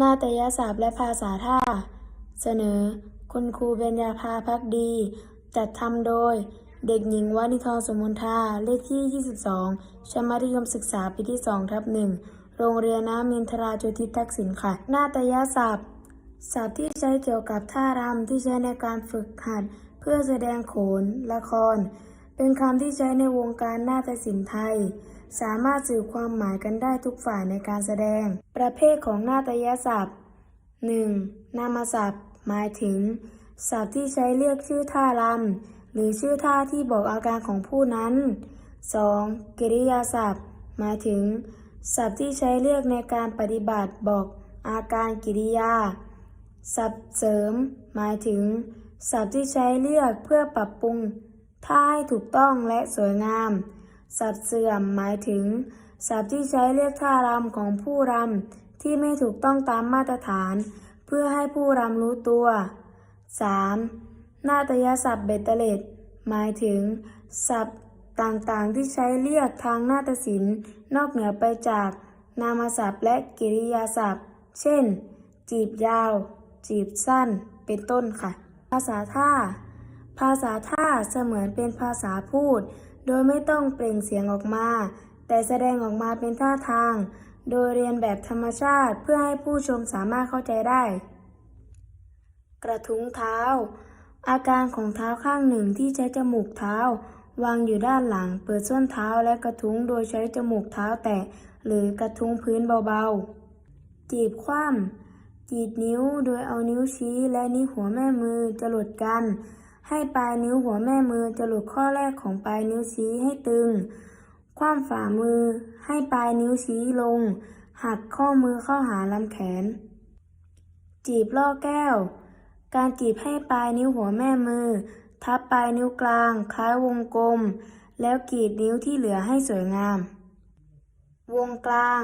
นาฏยศาสตร์และภาษาท่า เสนอ คุณครูเบญญาภาพักดี จัดทำโดย เด็กหญิงวานิทองสมุนทาเลขที่ 22ชั้นมัธยมศึกษาปีที่ 2 ทับ1โรงเรียนน้ำมินทราจุทิทักษิณค่ะ นาฏยศัพท์ศัพท์ที่ใช้เกี่ยวกับท่ารำที่ใช้ในการฝึกหัด เพื่อแสดงโขน ละคร เป็นคำที่ใช้ในวงการนาฏศิลป์ไทย สามารถสื่อความหมายกันได้ทุกฝ่ายในการแสดง ประเภทของนาฏยศัพท์ 1. นามศัพท์ หมายถึง ศัพท์ที่ใช้เรียกชื่อท่ารำหรือชื่อท่าที่บอกอาการของผู้นั้น 2. กริยาศัพท์ หมายถึง ศัพท์ที่ใช้เรียกในการปฏิบัติบอกอาการกิริยา ศัพท์เสริม หมายถึง ศัพท์ที่ใช้เรียกเพื่อปรับปรุงท่าให้ถูกต้องและสวยงาม ศัพท์เสื่อมหมายถึงศัพท์ที่ใช้เรียกท่ารำของผู้รำที่ไม่ถูกต้องตามมาตรฐาน เพื่อให้ผู้รำรู้ตัว 3. นาฏยศัพท์เบตเตเลตหมายถึง ศัพท์ต่างๆที่ใช้เรียกทางนาฏศิลป์ นอกเหนือไปจาก นามศัพท์และกิริยาศัพท์ เช่น จีบยาว จีบสั้น เป็นต้นค่ะ ภาษาท่า ภาษาท่าเสมือนเป็นภาษาพูด โดยไม่ต้องเปล่งเสียงออกมา แต่แสดงออกมาเป็นท่าทาง โดยเรียนแบบธรรมชาติเพื่อให้ผู้ชมสามารถเข้าใจได้ กระทุ้งเท้า อาการของเท้าข้างหนึ่งที่ใช้จมูกเท้า วางอยู่ด้านหลัง เปิดส้นเท้าและกระทุ้งโดยใช้จมูกเท้าแตะหรือกระทุ้งพื้นเบาๆ จีบคว่ำจีบนิ้วโดยเอานิ้วชี้และนิ้วหัวแม่มือจะหลุดกัน ให้ปลายนิ้วหัวแม่มือจะหลุดข้อแรกของปลายนิ้วชี้ให้ตึง คว่ำฝ่ามือให้ปลายนิ้วชี้ลง หักข้อมือเข้าหาลำแขน จีบล่อแก้ว การจีบให้ปลายนิ้วหัวแม่มือ ทับปลายนิ้วกลาง คล้ายวงกลม แล้วกรีดนิ้วที่เหลือให้สวยงาม วงกลาง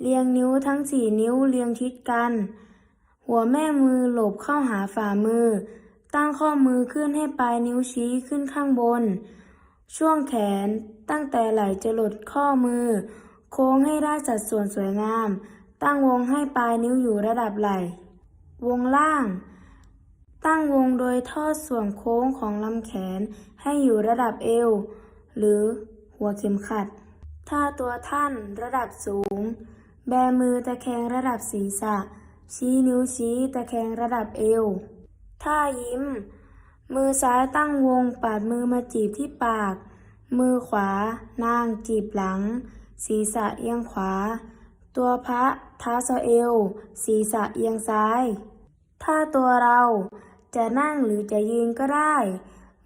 เรียงนิ้วทั้งสี่นิ้วเรียงชิดกัน หัวแม่มือหลบเข้าหาฝ่ามือ ตั้งข้อมือขึ้นให้ปลายนิ้วชี้ขึ้นข้างบน ช่วงแขนตั้งแต่ไหล่จะลดข้อมือ โค้งให้ได้สัดส่วนสวยงาม ตั้งวงให้ปลายนิ้วอยู่ระดับไหล่ วงล่าง ตั้งวงโดยทอดส่วนโค้งของลำแขนให้อยู่ระดับเอว หรือหัวเข็มขัดท่าตัวท่านระดับสูง แบมือตะแคงระดับศีรษะ ชี้นิ้วชี้ตะแคงระดับเอว ท่ายิ้ม มือซ้ายตั้งวงปาดมือมาจีบที่ปาก มือขวานางจีบหลัง ศีรษะเอียงขวา ตัวพระเท้าสะเอว ศีรษะเอียงซ้าย ถ้าตัวเราจะนั่งหรือจะยืนก็ได้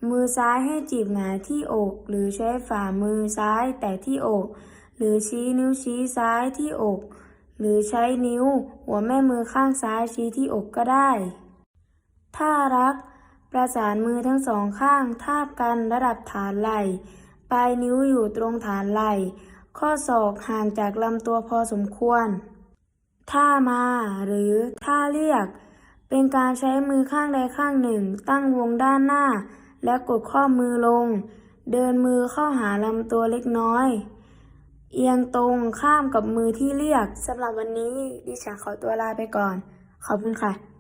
มือซ้ายให้จีบหงายที่อก หรือใช้ฝ่ามือซ้ายแตะที่อก หรือชี้นิ้วชี้ซ้ายที่อก หรือใช้นิ้วหัวแม่มือข้างซ้ายชี้ที่อกก็ได้ ท่ารัก ประสานมือทั้งสองข้าง ทาบกันระดับฐานไหล่ ปลายนิ้วอยู่ตรงฐานไหล่ ข้อศอกห่างจากลำตัวพอสมควร ท่ามา หรือท่าเรียก เป็นการใช้มือข้างใดข้างหนึ่ง ตั้งวงด้านหน้า และกดข้อมือลง เดินมือเข้าหาลำตัวเล็กน้อยเอียงตรงข้ามกับมือที่เรียกสำหรับวันนี้ดิฉันขอตัวลาไปก่อน ขอบคุณค่ะ